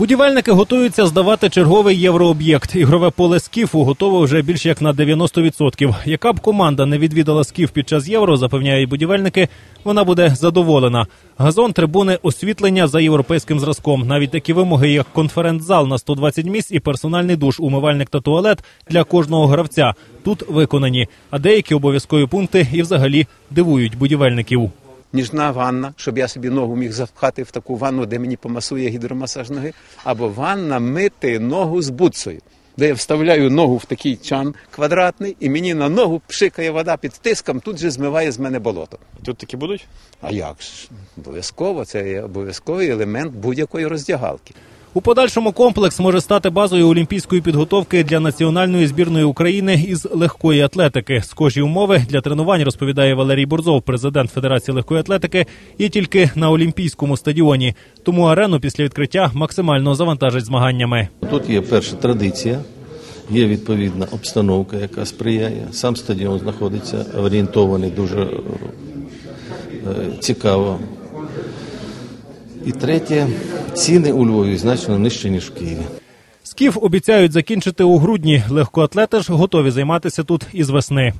Будівельники готуються здавати черговий єврооб'єкт. Ігрове поле скіфу готове вже більш як на 90%. Яка б команда не відвідала скіф під час євро, запевняють будівельники, вона буде задоволена. Газон, трибуни, освітлення за європейським зразком. Навіть такі вимоги, як конференц-зал на 120 місць і персональний душ, умивальник та туалет для кожного гравця тут виконані. А деякі обов'язкові пункти і взагалі дивують будівельників. Ніжна ванна, щоб я собі ногу міг запхати в таку ванну, де мені помасує гідромасаж ноги, або ванна мити ногу з бутсою. Де я вставляю ногу в такий чан квадратний, і мені на ногу пшикає вода під тиском, тут же змиває з мене болото. Тут такі будуть? А як ж? Обов'язково, це є обов'язковий елемент будь-якої роздягалки. У подальшому комплекс може стати базою олімпійської підготовки для національної збірної України із легкої атлетики. Схожі умови для тренувань розповідає Валерій Борзов, президент Федерації легкої атлетики, є тільки на олімпійському стадіоні. Тому арену після відкриття максимально завантажить змаганнями. Тут є перша традиція, є відповідна обстановка, яка сприяє. Сам стадіон знаходиться орієнтований дуже е, цікаво. І третє, ціни у Львові значно нижче ніж в Києві. Скіф обіцяють закінчити у грудні. Легкоатлети ж готові займатися тут із весни.